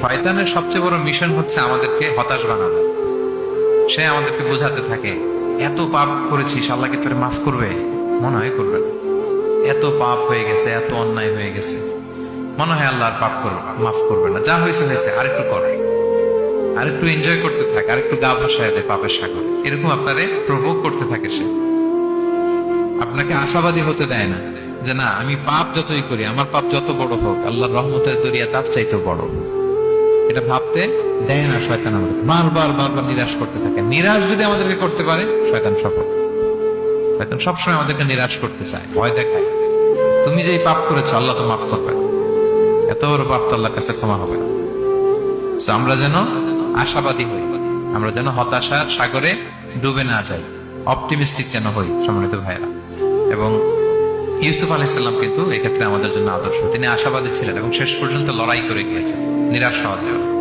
শয়তানের সবচেয়ে বড় মিশন হচ্ছে আমাদেরকে হতাশ বানানো। সে আমাদেরকে বোঝাতে থাকে, এত পাপ করেছিস আল্লাহ কি তোরে মাফ করবে। মনে হয় করবে। এত পাপ হয়ে গেছে, এত অন্যায় হয়ে গেছে। মনে হয় আল্লাহ আর পাপ করবে মাফ করবে না। যা হয়েছে হয়েছে, আরেকটু কর। আরেকটু এনজয় করতে থাকে, আরেকটু গা ভাসায় দেয় পাপের সাগর। এরকম আপনারে প্রভোগ করতে থাকে সে। আপনাকে আশাবাদী হতে দেয় না যে, না, আমি পাপ যতই করি, আমার পাপ যত বড় হোক, আল্লাহর রহমতের দরিয়া তার চাইতে বড়। এটা ভাবতে দেয় না শয়তান আমাদের। বারবার বারবার নিরাশ করতে থাকে। নিরাশ যদি আমাদেরকে করতে পারে, শয়তান সফল। শয়তান সবসময় আমাদেরকে নিরাশ করতে চায়, ভয় দেখায়। তুমি যে পাপ করেছ, আল্লাহ তো মাফ করবে। এত বড় পাপ তো আল্লাহর কাছে ক্ষমা হবে না। আমরা যেন আশাবাদী হই। আমরা যেন হতাশার সাগরে ডুবে না যাই। অপটিমিস্টিক যেন হই, সম্মানিত ভাইয়েরা। এবং ইউসুফ আলাইসাল্লাম কিন্তু এক্ষেত্রে আমাদের জন্য আদর্শ তিনি আশাবাদী ছিলেন এবং শেষ পর্যন্ত লড়াই করে গিয়েছেন নিরাশ হওয়া না।